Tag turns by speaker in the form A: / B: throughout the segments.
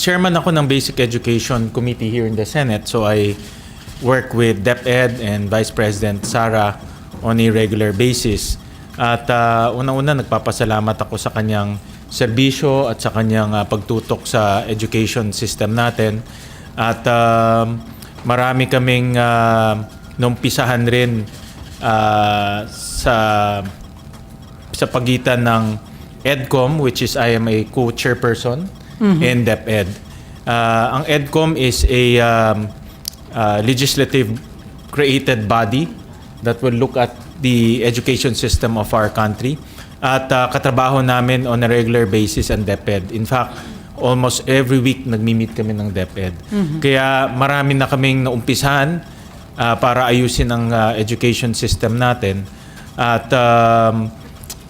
A: chairman ako ng Basic Education Committee here in the Senate. So I work with DepEd and Vice President Sara on a regular basis. At uh, unang-una, nagpapasalamat ako sa kanyang serbisyo at sa kanyang uh, pagtutok sa education system natin. At um, marami kaming uh, numpisahan rin uh, sa sa pagitan ng EDCOM, which is I am a co-chairperson in DepEd. Uh, ang EDCOM is a um, uh, legislative created body that will look at the education system of our country. At uh, katrabaho namin on a regular basis ang DepEd. In fact, almost every week nagmi-meet kami ng DepEd. Kaya marami na kaming naumpisahan uh, para ayusin ang uh, education system natin. At um,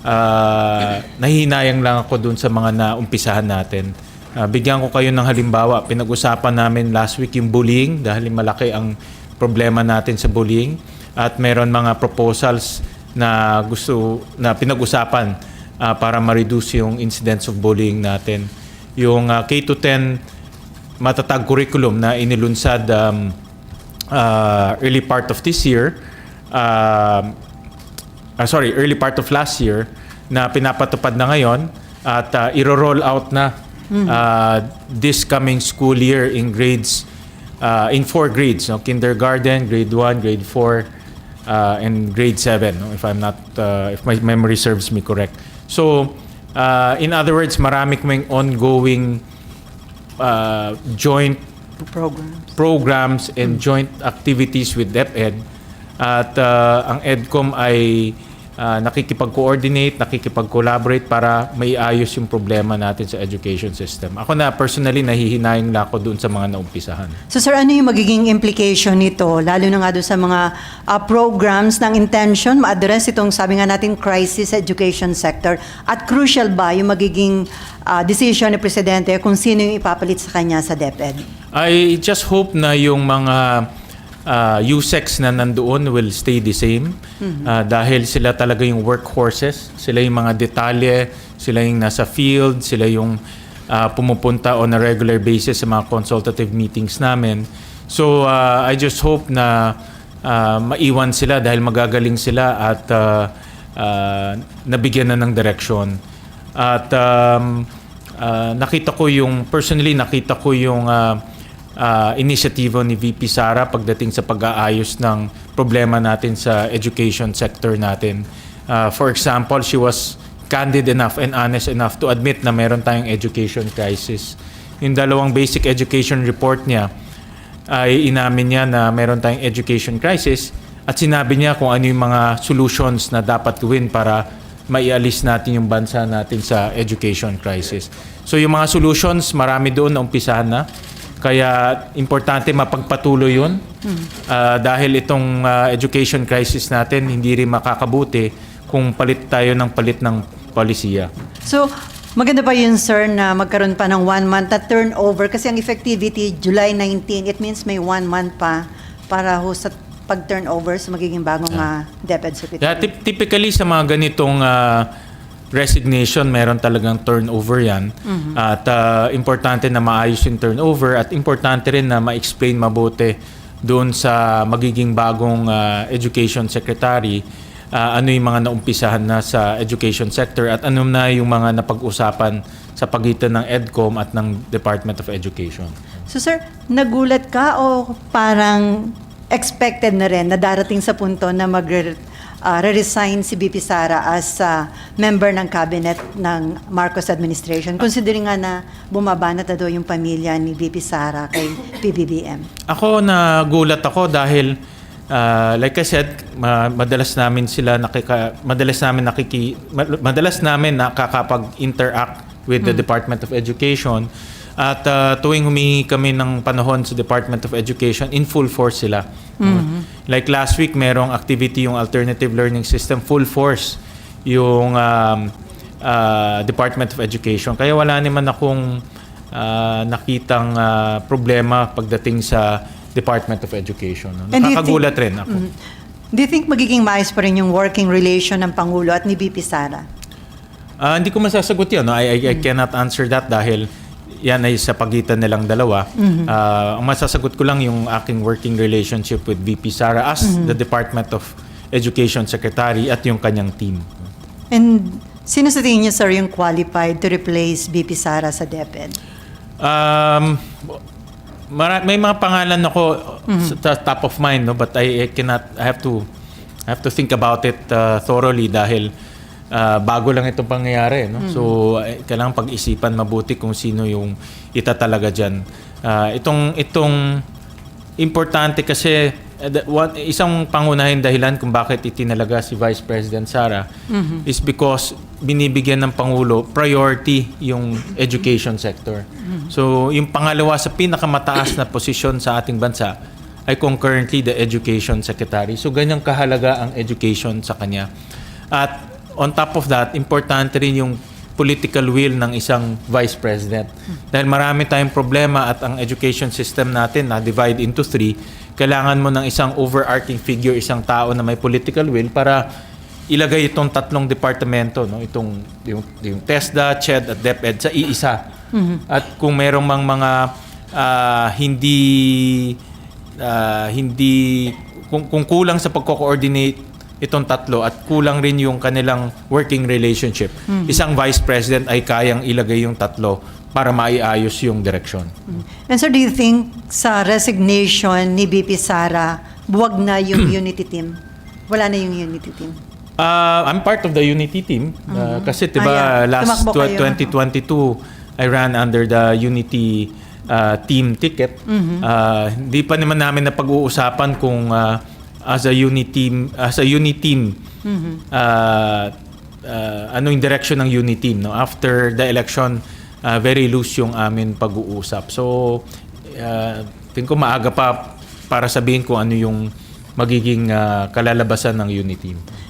A: uh, nahihinayang lang ako dun sa mga naumpisahan natin. Uh, bigyan ko kayo ng halimbawa. Pinag-usapan namin last week yung bullying dahil malaki ang problema natin sa bullying. At meron mga proposals na gusto na pinag-usapan uh, para ma-reduce yung incidence of bullying natin. Yung uh, K-10 matatag curriculum na inilunsad um, uh, early part of this year, um, ah, sorry, early part of last year na pinapatupad na ngayon at uh, iro-roll out na uh, this coming school year in grades uh, in four grades, no? kindergarten, grade 1, grade 4, uh, and grade 7 no? if I'm not uh, if my memory serves me correct. So uh, in other words, marami kaming ongoing uh, joint
B: programs.
A: programs and joint activities with DepEd at uh, ang EDCOM ay uh, nakikipag-coordinate, nakikipag-collaborate para maiayos yung problema natin sa education system. Ako na personally nahihinayang lang ako doon sa mga naumpisahan.
B: So sir, ano yung magiging implication nito, lalo na nga doon sa mga ah, programs ng intention ma-address itong sabi nga natin crisis education sector at crucial ba yung magiging ah, decision ni Presidente kung sino yung ipapalit sa kanya sa DepEd?
A: I just hope na yung mga uh, USECs na nandoon will stay the same. Uh, dahil sila talaga yung workhorses, sila yung mga detalye, sila yung nasa field, sila yung uh, pumupunta on a regular basis sa mga consultative meetings namin. So uh, I just hope na uh, maiwan sila dahil magagaling sila at uh, uh, nabigyan na ng direksyon. At um, uh, nakita ko yung, personally nakita ko yung uh, uh, initiative ni VP Sara pagdating sa pag-aayos ng problema natin sa education sector natin. Uh, for example, she was candid enough and honest enough to admit na meron tayong education crisis. Yung dalawang basic education report niya ay inamin niya na meron tayong education crisis at sinabi niya kung ano yung mga solutions na dapat gawin para maialis natin yung bansa natin sa education crisis. So yung mga solutions, marami doon na umpisahan na. Kaya importante mapagpatuloy yun. Ah, dahil itong ah, education crisis natin hindi rin makakabuti kung palit tayo ng palit ng polisiya.
B: So, maganda pa yun, sir, na magkaroon pa ng one month na turnover kasi ang effectivity, July 19, it means may one month pa para ho sa pag-turnover sa magiging bagong ah, DepEd Secretary.
A: Yeah, typically sa mga ganitong ah, resignation, meron talagang turnover yan. At ah, importante na maayos yung turnover at importante rin na ma-explain mabuti doon sa magiging bagong ah, education secretary ah, ano yung mga naumpisahan na sa education sector at ano na yung mga napag-usapan sa pagitan ng EDCOM at ng Department of Education.
B: So sir, nagulat ka o parang expected na rin na darating sa punto na mag uh, resign si BP Sara as uh, member ng cabinet ng Marcos administration considering nga na bumaba na daw yung pamilya ni BP Sara kay PBBM.
A: Ako nagulat ako dahil uh, like I said, ma- madalas namin sila nakika madalas namin nakiki ma- madalas namin nakakapag-interact with the Department of Education at uh, tuwing humingi kami ng panahon sa Department of Education, in full force sila. Like last week, merong activity yung alternative learning system, full force yung um, uh, Department of Education. Kaya wala naman akong uh, nakitang uh, problema pagdating sa Department of Education. no? Nakakagulat
B: think-
A: rin ako.
B: Mhm. Do you think magiging maayos pa rin yung working relation ng Pangulo at ni BP Sara?
A: Ah, hindi ko masasagot yun. No? I, I, I cannot answer that dahil yan ay sa pagitan nilang dalawa. Ah, ang masasagot ko lang yung aking working relationship with VP Sara as the Department of Education Secretary at yung kanyang team.
B: And sino sa tingin niyo, sir, yung qualified to replace BP Sara sa DepEd?
A: Um, mara- may mga pangalan ako sa ta- top of mind, no? but I, I cannot, I have to, I have to think about it uh, thoroughly dahil uh, bago lang itong pangyayari. No? So, eh, kailangan pag-isipan mabuti kung sino yung ita talaga dyan. Uh, itong, itong importante kasi uh, one, isang pangunahing dahilan kung bakit itinalaga si Vice President Sara is because binibigyan ng Pangulo priority yung education sector. So yung pangalawa sa pinakamataas na posisyon sa ating bansa ay concurrently the Education Secretary. So ganyang kahalaga ang education sa kanya. At on top of that, importante rin yung political will ng isang vice president. Dahil marami tayong problema at ang education system natin na divide into three, kailangan mo ng isang overarching figure, isang tao na may political will para ilagay itong tatlong departamento, no? itong yung, yung TESDA, CHED at DepEd sa iisa. At kung merong mang mga ah, hindi ah, hindi kung, kung kulang sa pagko-coordinate itong tatlo at kulang rin yung kanilang working relationship. Isang vice president ay kayang ilagay yung tatlo para maiayos yung direksyon.
B: And sir, do you think sa resignation ni BP Sara, buwag na yung unity team? Wala na yung unity team?
A: Uh, I'm part of the Unity team uh, kasi 'di
B: Ah,
A: ba
B: yeah.
A: last tw-
B: kayo.
A: 2022 I ran under the Unity uh, team ticket. Uh, hindi pa naman namin na pag-uusapan kung uh, as a unity team as a unit team uh, uh, ano yung direction ng unit team no after the election uh, very loose yung amin pag-uusap. So uh, tingin ko maaga pa para sabihin kung ano yung magiging uh, kalalabasan ng unit team.